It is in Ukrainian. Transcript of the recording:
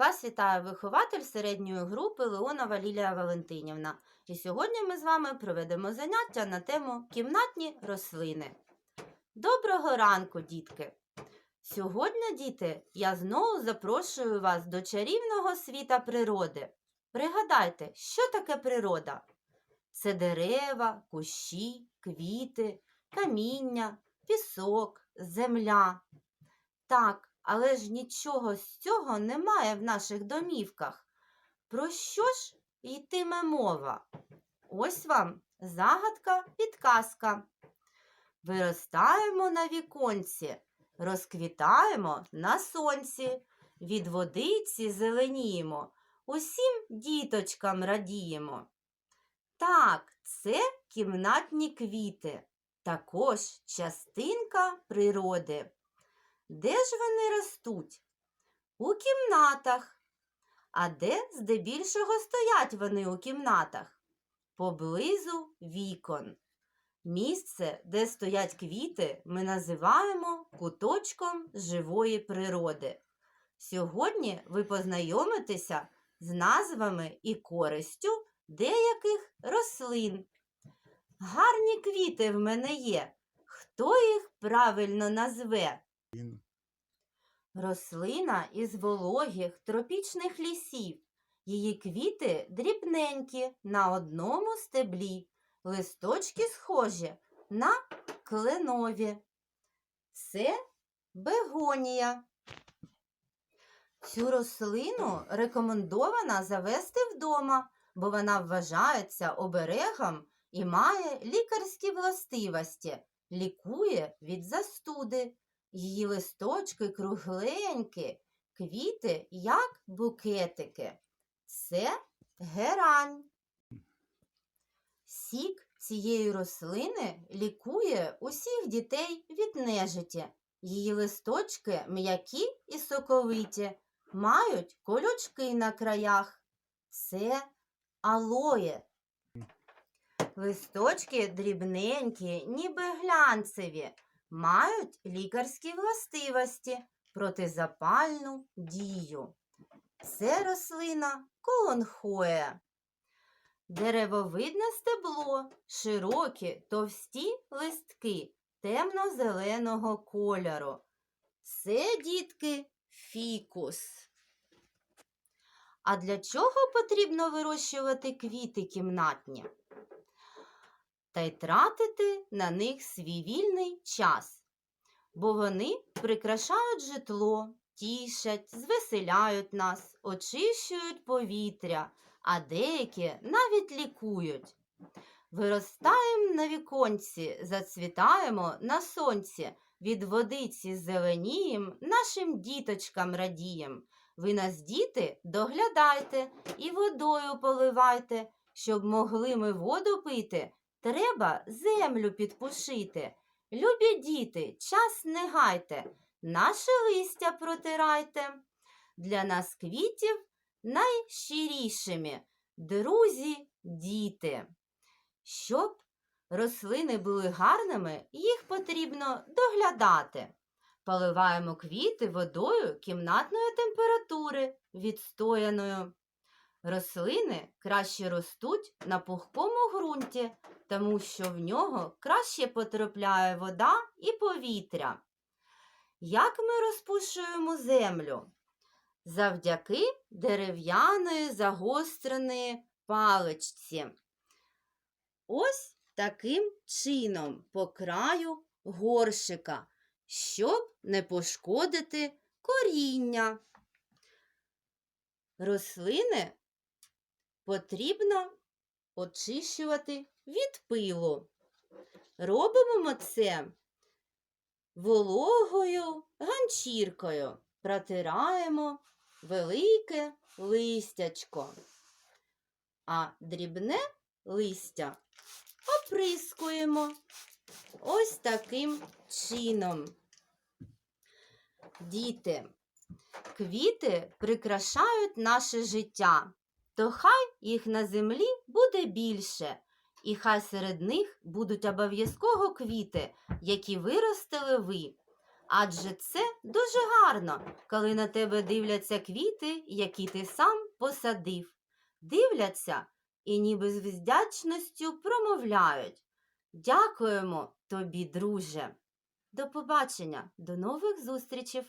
Вас вітає вихователь середньої групи Леонова Лілія Валентинівна. І сьогодні ми з вами проведемо заняття на тему кімнатні рослини. Доброго ранку, дітки! Сьогодні, діти, я знову запрошую вас до чарівного світа природи. Пригадайте, що таке природа? Це дерева, кущі, квіти, каміння, пісок, земля. Так, але ж нічого з цього немає в наших домівках. Про що ж йтиме мова? Ось вам загадка, підказка. Виростаємо на віконці, розквітаємо на сонці, від водиці зеленіємо, усім діточкам радіємо. Так, це кімнатні квіти, також частинка природи. Де ж вони ростуть? У кімнатах. А де здебільшого стоять вони у кімнатах? Поблизу вікон. Місце, де стоять квіти, ми називаємо куточком живої природи. Сьогодні ви познайомитеся з назвами і користю деяких рослин. Гарні квіти в мене є. Хто їх правильно назве? Рослина із вологих тропічних лісів. Її квіти дрібненькі на одному стеблі, листочки схожі на кленові. Це бегонія. Цю рослину рекомендовано завести вдома, бо вона вважається оберегом і має лікарські властивості, лікує від застуди. Її листочки кругленькі, квіти, як букетики. Це герань. Сік цієї рослини лікує усіх дітей від нежиті. Її листочки м'які і соковиті, мають колючки на краях. Це алоє. Листочки дрібненькі, ніби глянцеві мають лікарські властивості, протизапальну дію. Це рослина колонхоя. Деревовидне стебло, широкі, товсті листки темно-зеленого кольору. Це, дітки, фікус. А для чого потрібно вирощувати квіти кімнатні? Та й тратити на них свій вільний час, бо вони прикрашають житло, тішать, звеселяють нас, очищують повітря, а деякі навіть лікують. Виростаємо на віконці, зацвітаємо на сонці, від водиці зеленієм, нашим діточкам радієм. Ви нас, діти, доглядайте і водою поливайте, щоб могли ми воду пити. Треба землю підпушити. Любі діти, час не гайте, наше листя протирайте. Для нас квітів найщирішими друзі, діти. Щоб рослини були гарними, їх потрібно доглядати. Поливаємо квіти водою кімнатної температури, відстояною. Рослини краще ростуть на пухкому ґрунті, тому що в нього краще потрапляє вода і повітря. Як ми розпушуємо землю? Завдяки дерев'яної загостреної паличці. Ось таким чином по краю горшика, щоб не пошкодити коріння. Рослини потрібно очищувати від пилу. Робимо це вологою ганчіркою. Протираємо велике листячко, а дрібне листя оприскуємо ось таким чином. Діти, квіти прикрашають наше життя то хай їх на землі буде більше, і хай серед них будуть обов'язково квіти, які виростили ви. Адже це дуже гарно, коли на тебе дивляться квіти, які ти сам посадив. Дивляться і ніби з вдячністю промовляють. Дякуємо тобі, друже. До побачення, до нових зустрічей!